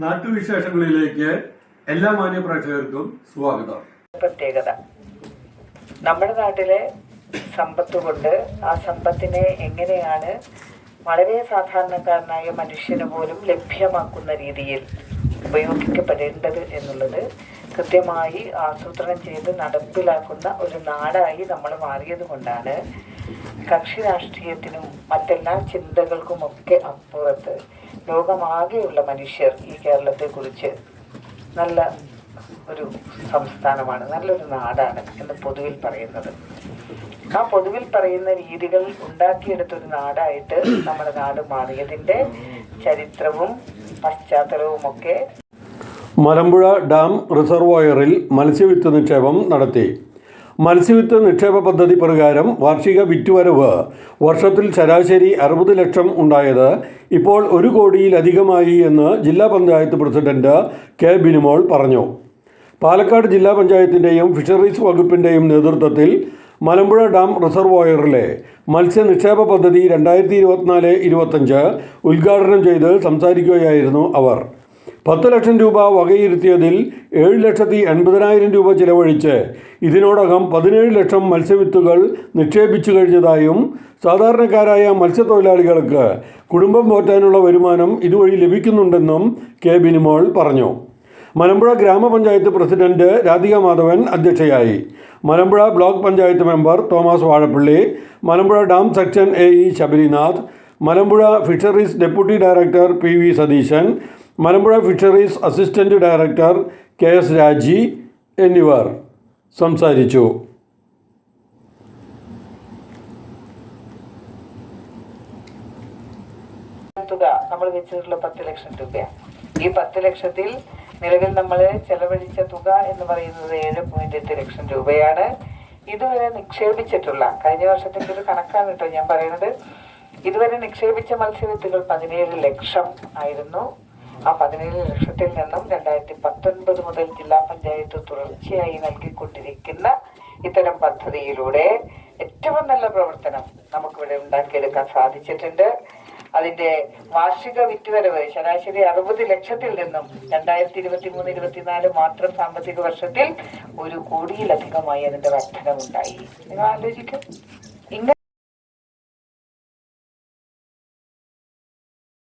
നാട്ടുവിശേഷങ്ങളിലേക്ക് എല്ലാ മാന്യപ്രേക്ഷകർക്കും സ്വാഗതം. പ്രത്യേകത. നമ്മുടെ നാട്ടിലെ സമ്പത്ത് കൊണ്ട് ആ സമ്പത്തിനെ എങ്ങനെയാണ് വളരെ സാധാരണക്കാരനായ മനുഷ്യന് പോലും ലഭ്യമാക്കുന്ന രീതിയിൽ ഉപയോഗിക്കപ്പെടേണ്ടത് എന്നുള്ളത് കൃത്യമായി ആസൂത്രണം ചെയ്ത് നടപ്പിലാക്കുന്ന ഒരു നാടായി നമ്മൾ മാറിയത് കൊണ്ടാണ് കക്ഷി രാഷ്ട്രീയത്തിനും മറ്റെല്ലാ ചിന്തകൾക്കുമൊക്കെ അപ്പുറത്ത് ലോകമാകെയുള്ള മനുഷ്യർ ഈ കേരളത്തെ കുറിച്ച് നല്ല ഒരു സംസ്ഥാനമാണ് നല്ലൊരു നാടാണ് എന്ന് പൊതുവിൽ പറയുന്നത്. ആ പൊതുവിൽ പറയുന്ന രീതികൾ ഉണ്ടാക്കിയെടുത്ത ഒരു നാടായിട്ട് നമ്മുടെ നാട് മാറിയതിന്റെ ചരിത്രവും പശ്ചാത്തലവും ഒക്കെ മലമ്പുഴ ഡാം റിസർവോയറിൽ മത്സ്യവിത്ത് നിക്ഷേപം നടത്തി. മത്സ്യവിത്ത് നിക്ഷേപ പദ്ധതി പ്രകാരം വാർഷിക വിറ്റുവരവ് വർഷത്തിൽ ശരാശരി അറുപത് ലക്ഷം ഉണ്ടായത് ഇപ്പോൾ ഒരു കോടിയിലധികമായി എന്ന് ജില്ലാ പഞ്ചായത്ത് പ്രസിഡന്റ് കെ ബിനിമോൾ പറഞ്ഞു. പാലക്കാട് ജില്ലാ പഞ്ചായത്തിന്റെയും ഫിഷറീസ് വകുപ്പിന്റെയും നേതൃത്വത്തിൽ മലമ്പുഴ ഡാം റിസർവോയറിലെ മത്സ്യ നിക്ഷേപ പദ്ധതി രണ്ടായിരത്തി ഇരുപത്തിനാല് ഇരുപത്തഞ്ച് ഉദ്ഘാടനം ചെയ്ത് സംസാരിക്കുകയായിരുന്നു അവർ. പത്ത് ലക്ഷം രൂപ വകയിരുത്തിയതിൽ ഏഴ് ലക്ഷത്തി എൺപതിനായിരം രൂപ ചിലവഴിച്ച് ഇതിനോടകം പതിനേഴ് ലക്ഷം മത്സ്യവിത്തുകൾ നിക്ഷേപിച്ചു കഴിഞ്ഞതായും സാധാരണക്കാരായ മത്സ്യത്തൊഴിലാളികൾക്ക് കുടുംബം പോറ്റാനുള്ള വരുമാനം ഇതുവഴി ലഭിക്കുന്നുണ്ടെന്നും കെ ബിനിമോൾ പറഞ്ഞു. മലമ്പുഴ ഗ്രാമപഞ്ചായത്ത് പ്രസിഡന്റ് രാധിക മാധവൻ അധ്യക്ഷയായി. Malampuzha block panchayat member Thomas Vazhappally Malampuzha dam section A E Sabarinath Malampuzha fisheries deputy director P V Satheesan Malampuzha fisheries assistant director K S Raji എന്നിവർ സംസാരിച്ചു. തുക നമ്മൾ വെച്ചിട്ടുള്ള പത്ത് ലക്ഷം രൂപയാണ് ഈ പത്ത് ലക്ഷത്തിൽ നിലവിൽ നമ്മൾ ചെലവഴിച്ച തുക എന്ന് പറയുന്നത് ഏഴ് പോയിന്റ് എട്ട് ലക്ഷം രൂപയാണ്. ഇതുവരെ നിക്ഷേപിച്ചിട്ടുള്ള കഴിഞ്ഞ വർഷത്തിന്റെ ഒരു കണക്കാണ് കേട്ടോ ഞാൻ പറയുന്നത്. ഇതുവരെ നിക്ഷേപിച്ച മത്സ്യവിത്തുകൾ പതിനേഴ് ലക്ഷം ആയിരുന്നു. ആ പതിനേഴ് ലക്ഷത്തിൽ നിന്നും രണ്ടായിരത്തി പത്തൊൻപത് മുതൽ ജില്ലാ പഞ്ചായത്ത് തുടർച്ചയായി നൽകിക്കൊണ്ടിരിക്കുന്ന ഇത്തരം പദ്ധതിയിലൂടെ ഏറ്റവും നല്ല പ്രവർത്തനം നമുക്കിവിടെ ഉണ്ടാക്കിയെടുക്കാൻ സാധിച്ചിട്ടുണ്ട്. അതിന്റെ വാർഷിക വിറ്റുവരവ് ശരാശരി അറുപത് ലക്ഷത്തിൽ നിന്നും രണ്ടായിരത്തി ഇരുപത്തി മൂന്ന് ഇരുപത്തിനാല് മാത്രം സാമ്പത്തിക വർഷത്തിൽ ഒരു കോടിയിലധികമായി അതിന്റെ വർധനമുണ്ടായി നിങ്ങൾ ആലോചിക്കും. ഇങ്ങനെ